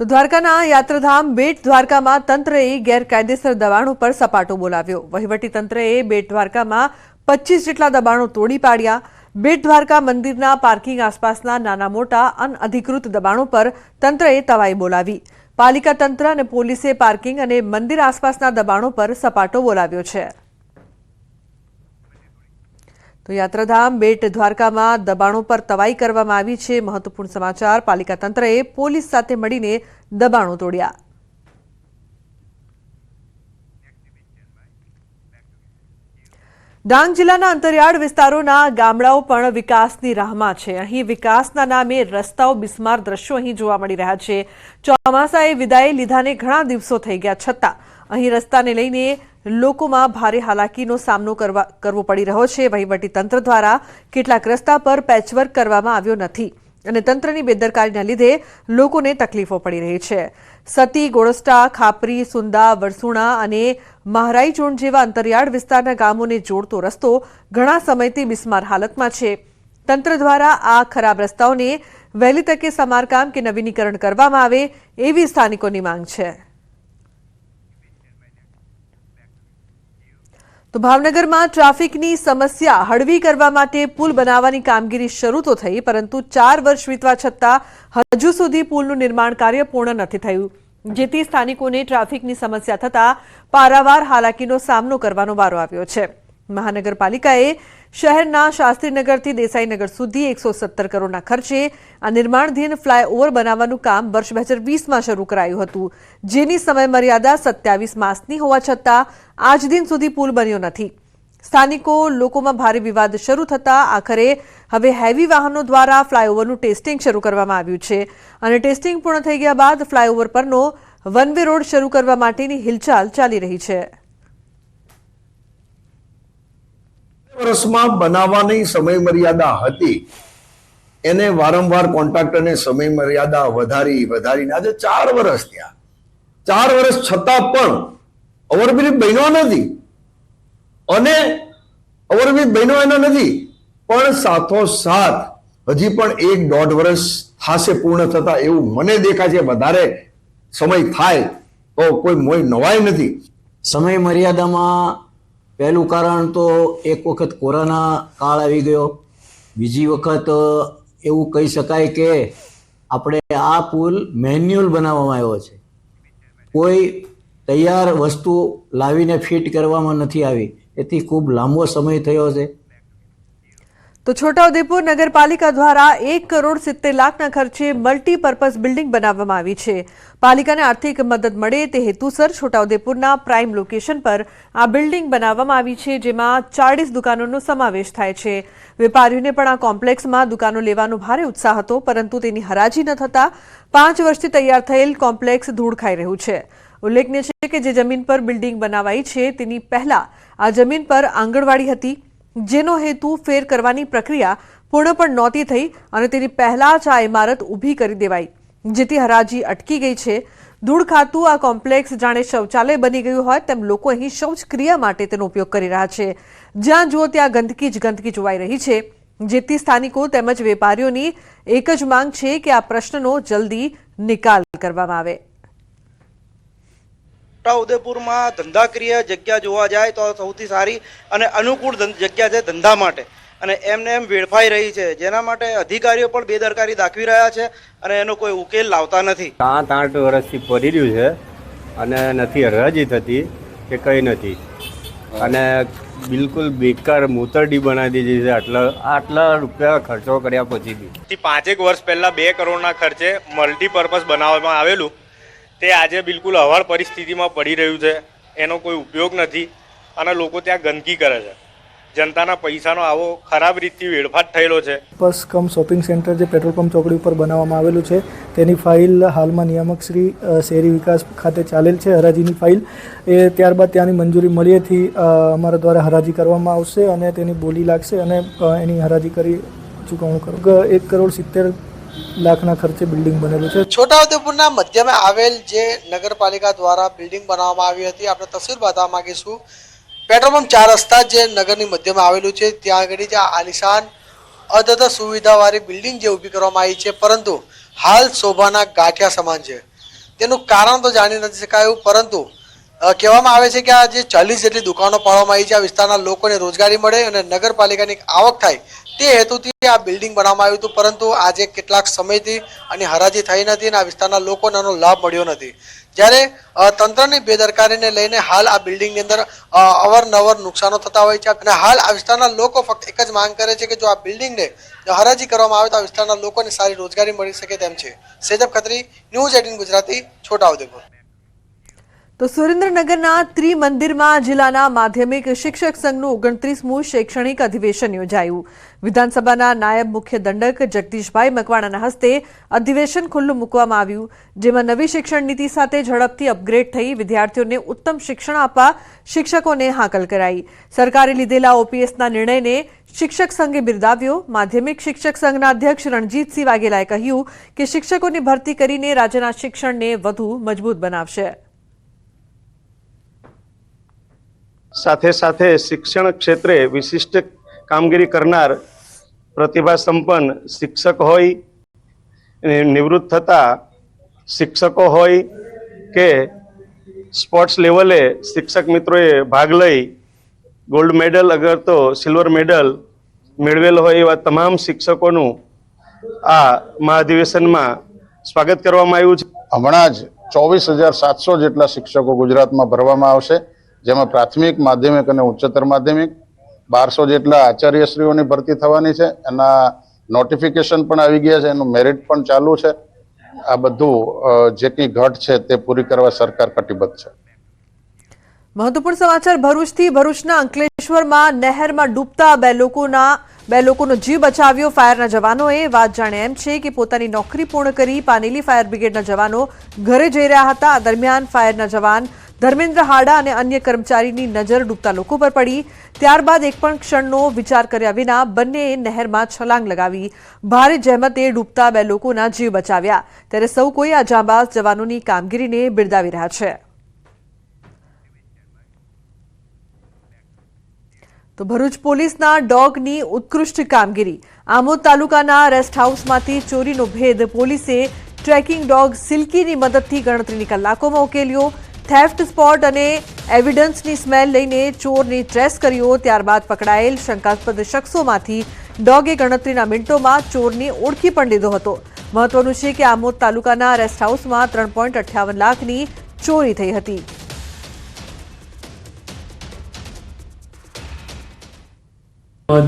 તો દ્વારકાના યાત્રાધામ બેટ દ્વારકામાં તંત્રએ ગેરકાયદેસર દબાણો પર સપાટો બોલાવ્યો. વહીવટી તંત્રએ બેટ દ્વારકામાં પચીસ જેટલા દબાણો તોડી પાડ્યા. બેટ દ્વારકા મંદિરના પાર્કિંગ આસપાસના નાના મોટા અનઅધિકૃત દબાણો પર તંત્રએ તવાઈ બોલાવી. પાલિકા તંત્ર અને પોલીસે પાર્કિંગ અને મંદિર આસપાસના દબાણો પર સપાટો બોલાવ્યો છે. તો યાત્રાધામ બેટ દ્વારકામાં દબાણો પર તવાઈ કરવામાં આવી છે. મહત્વપૂર્ણ સમાચાર, પાલિકા તંત્રએ પોલીસ સાથે મળીને દબાણો તોડ્યા. ડાંગ જિલ્લાના અંતરિયાળ વિસ્તારોના ગામડાઓ પણ વિકાસની રાહમાં છે. અહીં વિકાસના નામે રસ્તાઓ, બિસ્માર દ્રશ્યો અહીં જોવા મળી રહ્યા છે. ચોમાસાએ વિદાય લીધાને ઘણા દિવસો થઈ ગયા છતાં અહીં રસ્તાને લઈને લોકોમાં ભારે હાલાકીનો સામનો કરવા પડી રહ્યો છે. વહીવટી તંત્ર દ્વારા કેટલાક રસ્તા પર પેચવર્ક કરવામાં આવ્યો નથી અને તંત્રની બેદરકારીના લીધે લોકોને તકલીફો પડી રહી છે. સતી ગોળસ્ટા ખાપરી, સુંદા, વરસુણા અને મહારાઈ ચોણ જેવા અંતરિયાળ વિસ્તારના ગામોને જોડતો રસ્તો ઘણા સમયથી બિસ્માર હાલતમાં છે. તંત્ર દ્વારા આ ખરાબ રસ્તાઓને વહેલી તકે સમારકામ કે નવીનીકરણ કરવામાં આવે એવી સ્થાનિકોની માંગ છે. તો ભાવનગરમાં ટ્રાફિકની સમસ્યા હળવી કરવા માટે પુલ બનાવવાની કામગીરી શરૂ તો થઈ, પરંતુ ચાર વર્ષ વીતવા છતાં હજુ સુધી પુલનું નિર્માણ કાર્ય પૂર્ણ નથી થયું. જેથી સ્થાનિકોને ટ્રાફિકની સમસ્યા થતાં પારાવાર હાલાકીનો સામનો કરવાનો વારો આવ્યો છે. મહાનગરપાલિકાએ શહેરના શાસ્ત્રીનગરથી દેસાઈનગર સુધી એકસો સત્તર કરોડના ખર્ચે આ નિર્માણધીન ફ્લાયઓવર બનાવવાનું કામ વર્ષ બે હજાર વીસમાં શરૂ કરાયું હતું, જેની સમયમર્યાદા સત્યાવીસ માસની હોવા છતાં આજ દિન સુધી પુલ બન્યો નથી. સ્થાનિકો લોકોમાં ભારે વિવાદ શરૂ થતા આખરે હવે હેવી વાહનો દ્વારા ફ્લાયઓવરનું ટેસ્ટિંગ શરૂ કરવામાં આવ્યું છે અને ટેસ્ટિંગ પૂર્ણ થઈ ગયા બાદ ફ્લાયઓવર પરનો વન વે રોડ શરૂ કરવા માટેની હિલચાલ ચાલી રહી છે. વર્ષમાં બનાવવાની સમય મર્યાદા હતી. એને વારંવાર કોન્ટ્રાક્ટરને સમય મર્યાદા વધારી, વધારીને આજે ચાર વર્ષ થયા. ચાર વર્ષ છતાં પણ ઓવરબ્રિજ બન્યો નથી. અને ઓવરબ્રિજ બન્યો એનો નથી, પણ સાથો સાથ હજી પણ એક દોઢ વર્ષ થાશે પૂર્ણ થતા એવું મને દેખાય છે, વધારે સમય થાય તો કોઈ મોય નવાય નથી. સમય મર્યાદામાં પહેલું કારણ તો એક વખત કોરોના કાળ આવી ગયો. બીજી વખત એવું કહી શકાય કે આપણે આ પુલ મેન્યુઅલ બનાવવામાં આવ્યો છે. કોઈ તૈયાર વસ્તુ લાવીને ફિટ કરવામાં નથી આવી. એથી ખૂબ લાંબો સમય થયો છે. તો છોટાઉદેપુર નગરપાલિકા દ્વારા એક કરોડ સિત્તેર લાખના ખર્ચે મલ્ટીપર્પઝ બિલ્ડિંગ બનાવવામાં આવી છે. પાલિકાને આર્થિક મદદ મળે તે હેતુસર છોટાઉદેપુરના પ્રાઇમ લોકેશન પર આ બિલ્ડિંગ બનાવવામાં આવી છે, જેમાં ચાળીસ દુકાનોનો સમાવેશ થાય છે. વેપારીઓને પણ આ કોમ્પ્લેક્સમાં દુકાનો લેવાનો ભારે ઉત્સાહ હતો, પરંતુ તેની હરાજી ન થતાં પાંચ વર્ષથી તૈયાર થયેલ કોમ્પ્લેક્સ ધૂળ ખાઈ રહ્યું છે. ઉલ્લેખનીય છે કે જે જમીન પર બિલ્ડિંગ બનાવાઈ છે, તેની પહેલા આ જમીન પર આંગણવાડી હતી જેનો હેતુ ફેર કરવાની પ્રક્રિયા પૂર્ણ પણ નહોતી થઈ અને તેની પહેલા જ આ ઇમારત ઊભી કરી દેવાઈ, જેથી હરાજી અટકી ગઈ છે. ધૂળ ખાતું આ કોમ્પ્લેક્સ જાણે શૌચાલય બની ગયું હોય તેમ લોકો અહીં શૌચક્રિયા માટે તેનો ઉપયોગ કરી રહ્યા છે. જ્યાં જુઓ ત્યાં ગંદકી જ ગંદકી જોવાઈ રહી છે. જેથી સ્થાનિકો તેમજ વેપારીઓની એક જ માંગ છે કે આ પ્રશ્નનો જલ્દી નિકાલ કરવામાં આવે. છોટાઉદેપુરમાં ધંધાકીય જગ્યા જોવા જાય તો સૌથી સારી અને અનુકૂળ જગ્યા છે ધંધા માટે. અને એમને એમ વેડફાઈ રહી છે. જેના માટે અધિકારીઓ પણ બેદરકારી દાખવી રહ્યા છે અને એનો કોઈ ઉકેલ લાવતા નથી. સાત આઠ વર્ષથી પડી રહ્યું છે અને નથી હરાજી થતી કે કંઈ નથી. અને બિલકુલ બેકાર મૂતરડી બનાવી દીધી છે. આટલા આટલા રૂપિયા ખર્ચો કર્યા પછી બી. પાંચેક વર્ષ પહેલા બે કરોડના ખર્ચે મલ્ટીપર્પઝ બનાવવામાં આવેલું તે આજે બિલકુલ હવાળ પરિસ્થિતિમાં પડી રહ્યું છે. એનો કોઈ ઉપયોગ નથી અને લોકો ત્યાં ગંદકી કરે છે. જનતાના પૈસાનો આવો ખરાબ રીતથી વેડફાટ થયેલો છે. બસ કમ શોપિંગ સેન્ટર જે પેટ્રોલ પંપ ચોકડી ઉપર બનાવવામાં આવેલું છે, તેની ફાઇલ હાલમાં નિયામક શ્રી શહેરી વિકાસ ખાતે ચાલેલ છે, હરાજીની ફાઇલ. એ ત્યારબાદ ત્યાંની મંજૂરી મળીએથી અમારા દ્વારા હરાજી કરવામાં આવશે અને તેની બોલી લાગશે અને એની હરાજી કરી ચૂકવણું કરો. એક કરોડ સિત્તેર લાખના ખર્ચે બિલ્ડિંગ બનેલું છે. છોટાઉદેપુરના મધ્યમાં આવેલ જે નગરપાલિકા દ્વારા બિલ્ડિંગ બનાવવામાં આવી હતી, આપણે તસવીર બતાવવા માંગીશું. પેટ્રોલ પંપ ચાર રસ્તા જે નગરની મધ્યમાં આવેલું છે, ત્યાં આગળ જે આલિશાન અદ્યત સુવિધાવાળી બિલ્ડિંગ જે ઊભી કરવામાં આવી છે, પરંતુ હાલ શોભાના ગાંઠિયા સમાન છે. તેનું કારણ તો જાણી નથી શકાયું, પરંતુ કહેવામાં આવે છે કે આ જે ચાલીસ જેટલી દુકાનો પાડવામાં આવી છે, આ વિસ્તારના લોકોને રોજગારી મળે અને નગરપાલિકાની આવક થાય તે હેતુથી આ બિલ્ડિંગ બનાવવામાં આવ્યું હતું, પરંતુ આજે કેટલાક સમયથી અને હરાજી થઈ નથી અને આ વિસ્તારના લોકોને આનો લાભ મળ્યો નથી. જ્યારે તંત્રની બેદરકારીને લઈને હાલ આ બિલ્ડિંગની અંદર અવરનવર નુકસાનો થતા હોય છે અને હાલ આ વિસ્તારના લોકો ફક્ત એક જ માંગ કરે છે કે જો આ બિલ્ડિંગને હરાજી કરવામાં આવે તો આ વિસ્તારના લોકોને સારી રોજગારી મળી શકે તેમ છે. સેજબ ખત્રી, ન્યૂઝ એટીન ગુજરાતી છોટાઉદેપુર તો સુરેન્દ્રનગરના ત્રિમંદિરમાં જિલ્લાના માધ્યમિક શિક્ષક સંઘનું ઓગણત્રીસમું શૈક્ષણિક અધિવેશન યોજાયું. વિધાનસભાના નાયબ મુખ્ય દંડક જગદીશભાઈ મકવાણાના હસ્તે અધિવેશન ખુલ્લું મૂકવામાં આવ્યું, જેમાં નવી શિક્ષણ નીતિ સાથે ઝડપથી અપગ્રેડ થઈ વિદ્યાર્થીઓને ઉત્તમ શિક્ષણ આપવા શિક્ષકોને હાકલ કરાઈ. સરકારે લીધેલા ઓપીએસના નિર્ણયને શિક્ષક સંઘે બિરદાવ્યો. માધ્યમિક શિક્ષક સંઘના અધ્યક્ષ રણજીતસિંહ વાઘેલાએ કહ્યું કે શિક્ષકોની ભરતી કરીને રાજ્યના શિક્ષણને વધુ મજબૂત બનાવશે. સાથે સાથે શિક્ષણ ક્ષેત્રે વિશિષ્ટ કામગીરી કરનાર પ્રતિભા સંપન્ન શિક્ષક હોય નિવૃત્ત થતા શિક્ષકો હોય કે સ્પોર્ટ્સ લેવલે શિક્ષક મિત્રોએ ભાગ લઈ ગોલ્ડ મેડલ અગર તો સિલ્વર મેડલ મેળવેલ હોય એવા તમામ શિક્ષકોનું આ મહાધિવેશનમાં સ્વાગત કરવામાં આવ્યું છે. હમણાં જ ચોવીસ હજાર સાતસો જેટલા શિક્ષકો ગુજરાતમાં ભરવામાં આવશે. જેમાં પ્રાથમિક, માધ્યમિક અને ઉચ્ચતર માધ્યમિક બારસો જેટલા આચાર્યશ્રીઓની ભરતી થવાની છે. એના નોટિફિકેશન પણ આવી ગયા છે. એનું મેરિટ પણ ચાલુ છે. આ બધું જે કંઈ ઘટ છે તે પૂરી કરવા સરકાર કટિબદ્ધ છે. મહત્વપૂર્ણ સમાચાર, ભરૂચથી ભરૂચના અંકલેશ્વરમાં નહેરમાં ડૂબતા બે લોકોના, બે લોકોનો જીવ બચાવ્યો. ફાયરના જવાનોએ વાત જાણે એમ છે કે પોતાની નોકરી પૂર્ણ કરી. પાનેલી ફાયર બ્રિગેડના જવાનો ઘરે જઈ રહ્યા હતા. દરમિયાન ફાયરના જવાન ધર્મેન્દ્ર હાડા અને અન્ય કર્મચારીની નજર ડૂબતા લોકો પર પડી. ત્યારબાદ એક પણ ક્ષણનો વિચાર કર્યા વિના બંનેએ નહેરમાં છલાંગ લગાવી. ભારે જહેમતે ડૂબતા બે લોકોના જીવ બચાવ્યા. ત્યારે સૌ કોઈ આ જાંબાઝ જવાનોની કામગીરીને બિરદાવી રહ્યા છે. તો ભરૂચ પોલીસના ડોગની ઉત્કૃષ્ટ કામગીરી. આમોદ તાલુકાના રેસ્ટ હાઉસમાંથી ચોરીનો ભેદ પોલીસે ટ્રેકિંગ ડોગ સિલ્કીની મદદથી ગણતરીની કલાકોમાં ઉકેલ્યો. થેફ્ટ સ્પોટ અને એવિડન્સની સ્મેલ લઈને ચોરને ટ્રેસ કર્યો, ત્યારબાદ પકડાયેલ શંકાસ્પદ શખ્સોમાંથી ડોગે ગણતરીના મિનિટોમાં ચોરને ઓળખી પણ લીધો હતો. મહત્વનું છે કે આમોદ તાલુકાના રેસ્ટ હાઉસમાં ત્રણ પોઈન્ટ અઠ્યાવન લાખની ચોરી થઈ હતી.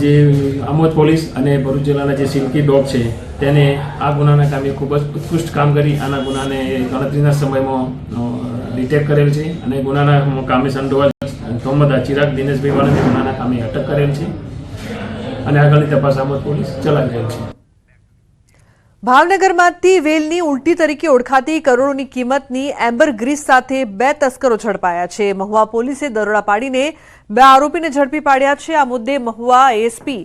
જે આમોદ પોલીસ અને ભરૂચ જિલ્લાના જે સિલ્કી ડોગ છે, તેને આ ગુનાના કામે ખૂબ જ ઉત્કૃષ્ટ કામ કરી. આના ગુનાને ગણતરીના સમયમાં ડિટેક્ટ કરેલ છે અને ગુનાના કામે સંડોવાયેલ તોમદા ચિરાગ દિનેશભાઈ વાળાને ગુનાના કામે અટક કરેલ છે. અને આગળની તપાસ આમોદ પોલીસ ચલાવી રહેલ છે. ભાવનગરમાંથી વેલની ઉલટી તરીકે ઓળખાતી કરોડોની કિંમતની એમ્બર ગ્રીસ સાથે બે તસ્કરો ઝડપાયા છે. મહુવા પોલીસે દરોડા પાડીને બે આરોપીને ઝડપી પાડ્યા છે. આ મુદ્દે મહુવા એસપી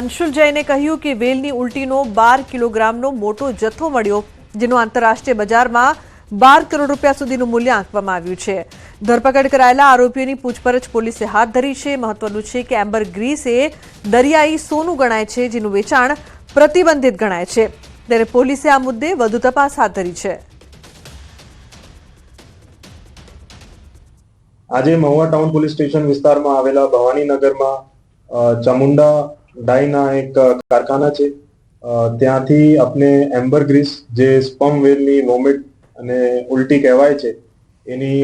અંશુલ જૈને કહ્યું કે વેલની ઉલટીનો બાર કિલોગ્રામનો મોટો જથ્થો મળ્યો, જેનો આંતરરાષ્ટ્રીય બજારમાં બાર કરોડ રૂપિયા સુધીનું મૂલ્ય આંકવામાં આવ્યું છે. ધરપકડ કરાયેલા આરોપીઓની પૂછપરછ પોલીસે હાથ ધરી છે. મહત્વનું છે કે એમ્બર ગ્રીસ એ દરિયાઈ સોનું ગણાય છે, જેનું વેચાણ પ્રતિબંધિત ગણાય છે. ત્યારે પોલીસે આ મુદ્દે વધુ તપાસ હાથ ધરી છે. આજે મહુવા ટાઉન પોલીસ સ્ટેશન વિસ્તારમાં આવેલા ભવાનીનગરમાં ચામુંડા ડાઈના એક કારખાના છે. ત્યાંથી આપણે એમ્બર ગ્રીસ જે સ્પમ વેલની વોમિટ અને ઉલટી કહેવાય છે, એની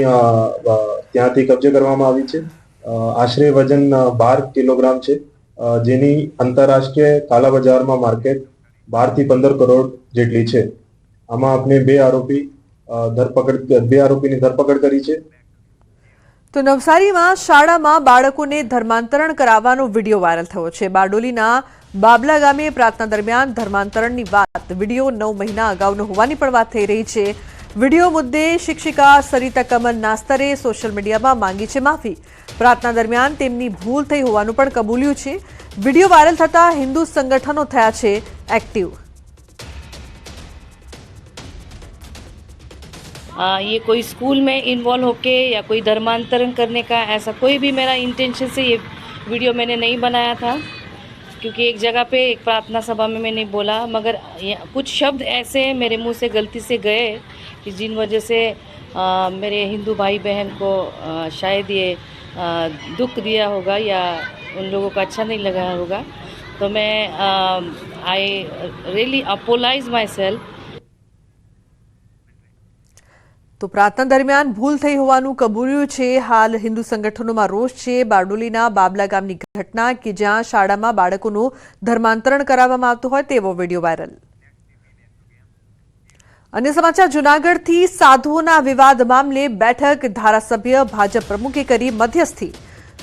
ત્યાંથી કબજે કરવામાં આવી છે. આશરે વજન બાર કિલોગ્રામ છે. જેની આંતરરાષ્ટ્રીય કાલા બજારમાં માર્કેટ બારથી પંદર કરોડ જેટલી છે. આમાં આપણે બે આરોપી ધરપકડ, બે આરોપીની ધરપકડ કરી છે. તો નવસારીમાં શાળામાં બાળકોને ધર્માંતરણ કરાવવાનો વીડિયો વાયરલ થયો છે. બારડોલીના બાબલા ગામે પ્રાર્થના દરમિયાન ધર્માંતરણની વાત. વીડિયો નવ મહિના અગાઉનો હોવાની પણ વાત થઈ રહી છે. વિડીયો મુદ્દે શિક્ષિકા સરિતા કમલ નાસ્તરે સોશિયલ મીડિયામાં માંગી છે માફી પ્રાર્થના દરમિયાન તેમની ભૂલ થઈ હોવાનું પણ કબૂલ્યું છે વિડીયો વાયરલ થતા હિન્દુ સંગઠનો થયા છે એક્ટિવ आ, ये कोई स्कूल में इन्वॉल्व होके या कोई धर्मांतरण करने का ऐसा कोई भी मेरा इंटेंशन से ये वीडियो मैंने नहीं बनाया था क्योंकि एक जगह पे एक प्रार्थना सभा में मैंने बोला मगर कुछ शब्द ऐसे मेरे मुँह से गलती से गए कि जिन वजह से आ, मेरे हिंदू भाई बहन को आ, शायद ये आ, दुख दिया होगा या उन लोगों को अच्छा नहीं लगा होगा। तो मैं I really apologise myself તો પ્રાર્થના દરમિયાન ભૂલ થઈ હોવાનું કબૂલ્યું છે. હાલ હિન્દુ સંગઠનોમાં રોષ છે. બારડોલીના બાબલા ગામની ઘટના કે જ્યાં શાળામાં બાળકોનું ધર્માંતરણ કરાવવામાં આવતું હોય તેવો વીડિયો વાયરલ. અન્ય સમાચાર, જૂનાગઢથી સાધુઓના વિવાદ મામલે બેઠક ધારાસભ્ય ભાજપ પ્રમુખે કરી મધ્યસ્થી.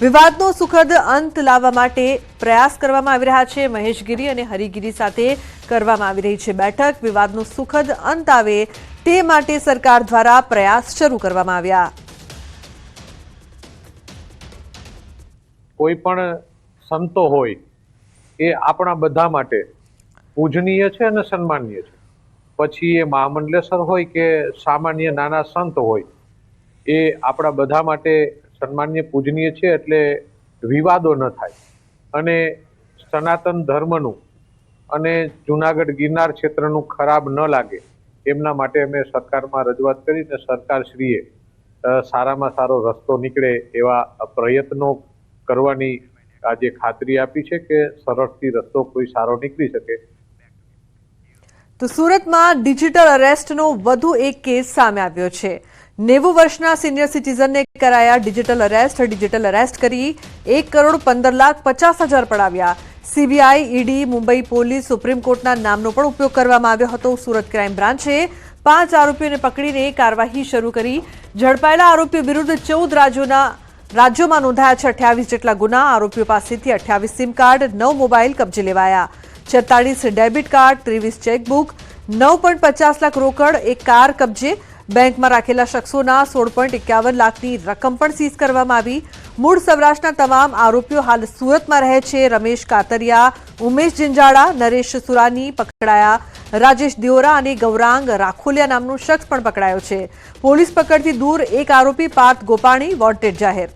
વિવાદનો સુખદ અંત લાવવા માટે પ્રયાસ કરવામાં આવી રહ્યા છે. મહેશગીરી અને હરિગીરી સાથે કરવામાં આવી રહી છે બેઠક. વિવાદનો સુખદ અંત આવે તે માટે સરકાર દ્વારા પ્રયાસ શરૂ કરવામાં આવ્યા. કોઈ પણ સંતો હોય, એ આપણા બધા માટે પૂજનીય છે અને સન્માનીય છે. પછી એ મહામંડલેશ્વર હોય કે સામાન્ય નાના સંત હોય, એ આપણા બધા માટે સન્માનીય પૂજનીય છે એટલે વિવાદો ન થાય. અને સનાતન ધર્મનું અને જુનાગઢ ગિરનાર ક્ષેત્રનું ખરાબ ન લાગે. એમના માટે અમે સરકારમાં રજૂઆત કરીને સરકારશ્રીએ સારામાં સારો રસ્તો નીકળે એવા પ્રયત્નો કરવાની આજે ખાતરી આપી છે કે સરળથી રસ્તો કોઈ સારો નીકળી શકે. તો સુરતમાં ડિજિટલ અરેસ્ટનો વધુ એક કેસ સામે આવ્યો છે. નેવું વર્ષના સિનિયર સિટીઝનને કરાયા ડિજિટલ અરેસ્ટ. ડિજિટલ અરેસ્ટ કરી એક કરોડ પંદર લાખ પચાસ હજાર પડાવ્યા. CBI, ED, Mumbai police, supreme કોર્ટના નામનો પણ ઉપયોગ કરવામાં આવ્યો હતો. સુરત ક્રાઇમ બ્રાન્ચે પાંચ આરોપીઓને પકડીને કાર્યવાહી શરૂ કરી. ઝડપાયેલા આરોપીઓ વિરુદ્ધ ચૌદ રાજ્યોના રાજ્યોમાં નોંધાયા છે અઠ્યાવીસ જેટલા ગુના. આરોપીઓ પાસેથી અઠ્યાવીસ સિમ કાર્ડ, નવ મોબાઈલ કબજે લેવાયા. છેતાળીસ ડેબિટ કાર્ડ, ત્રેવીસ ચેકબુક, નવ પોઈન્ટ પચાસ લાખ રોકડ, એક કાર કબજે. બેંકમાં રાખેલા શખ્સોના સોળ પોઈન્ટ એકાવન લાખની રકમ પણ સીઝ કરવામાં આવી. મૂળ સૌરાષ્ટ્રના તમામ આરોપીઓ હાલ સુરતમાં રહે છે. રમેશ કાતરિયા, ઉમેશ જિંજાડા, નરેશ સુરાની પકડાયા. રાજેશ દિયોરા અને ગૌરાંગ રાખોલિયા નામનો શખ્સ પણ પકડાયો છે. પોલીસ પકડથી દૂર એક આરોપી પાર્થ ગોપાણી વોન્ટેડ જાહેર.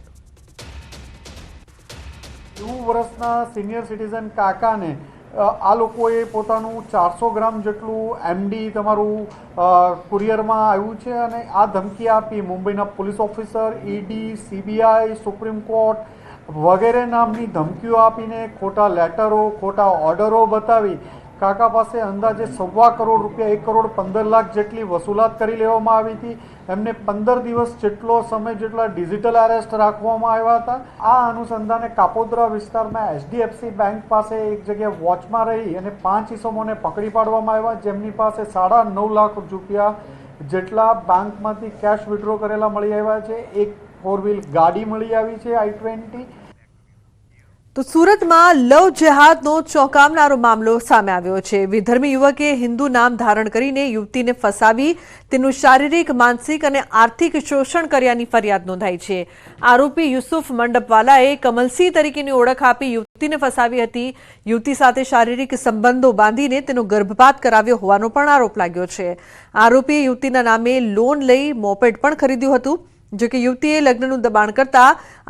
નેવું વર્ષના સિનિયર સિટીઝન કાકાને આ લોકોએ પોતાનું ચારસો ગ્રામ જેટલું એમડી તમારું કુરિયરમાં આવ્યું છે અને આ ધમકી આપી મુંબઈના police officer ED CBI supreme court વગેરે નામની ધમકીઓ આપીને ખોટા લેટરો, ખોટા ઓર્ડરો બતાવી કાકા પાસે અંદાજે સવા કરોડ રૂપિયા, એક કરોડ પંદર લાખ જેટલી વસૂલાત કરી લેવામાં આવી હતી. એમને પંદર દિવસ જેટલો સમય જેટલા ડિજિટલ અરેસ્ટ રાખવામાં આવ્યા હતા. આ અનુસંધાને કાપોદ્રા વિસ્તારમાં એચડીએફસી બેંક પાસે એક જગ્યાએ વોચમાં રહી અને પાંચ ઇસમોને પકડી પાડવામાં આવ્યા. જેમની પાસે સાડા નવ લાખ રૂપિયા જેટલા બેંકમાંથી કેશ વિડ્રો કરેલા મળી આવ્યા છે. એક ફોર વ્હીલ ગાડી મળી આવી છે આઈ ટ્વેન્ટી તો સુરતમાં લવ જેહાદનો ચોંકાવનારો મામલો સામે આવ્યો છે. વિધર્મી યુવકે હિન્દુ નામ ધારણ કરીને યુવતીને ફસાવી, તેનું શારીરિક, માનસિક અને આર્થિક શોષણ કર્યાની ફરિયાદ નોંધાઈ છે. આરોપી યુસુફ મંડપવાલાએ કમલસિંહ તરીકેની ઓળખ આપી યુવતીને ફસાવી હતી. યુવતી સાથે શારીરિક સંબંધો બાંધીને તેનો ગર્ભપાત કરાવ્યો હોવાનો પણ આરોપ લાગ્યો છે. આરોપીએ યુવતીના નામે લોન લઈ મોપેડ પણ ખરીદ્યું હતું. જો યુવતીએ લગ્નનું દબાણ કરતા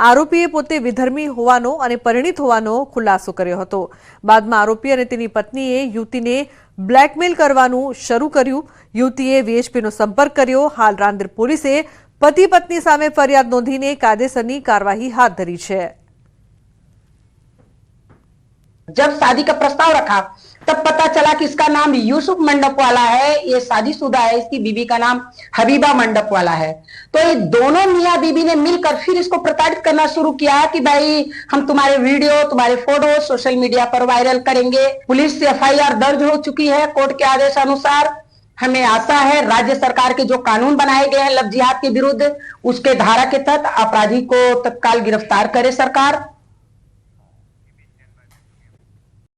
આરોપીએ પોતે વિધર્મી હોવાનો અને પરિણિત હોવાનો ખુલાસો કર્યો હતો. બાદમાં આરોપી અને તેની પત્નીએ યુવતીને બ્લેકમેલ કરવાનું શરૂ કર્યું. યુવતીએ વીએચપીનો સંપર્ક કર્યો. હાલ રાંદેર પોલીસે પતિ પત્ની સામે ફરિયાદ નોંધીને કાયદેસરની કાર્યવાહી હાથ ધરી છે. જબ શાદી કા પ્રસ્તાવ રખા तब पता चला कि इसका नाम यूसुफ मंडप वाला है, ये शादीशुदा है, इसकी बीवी का नाम हबीबा मंडप वाला है। तो ये दोनों मियाँ बीबी ने मिलकर फिर इसको प्रताड़ित करना शुरू किया कि भाई, हम तुम्हारे वीडियो, तुम्हारे फ़ोटो सोशल मीडिया पर वायरल करेंगे। पुलिस से एफआईआर दर्ज हो चुकी है कोर्ट के आदेश अनुसार। हमें आशा है राज्य सरकार के जो कानून बनाए गए हैं लव जिहाद के विरुद्ध, उसके धारा के तहत अपराधी को तत्काल गिरफ़्तार करे सरकार।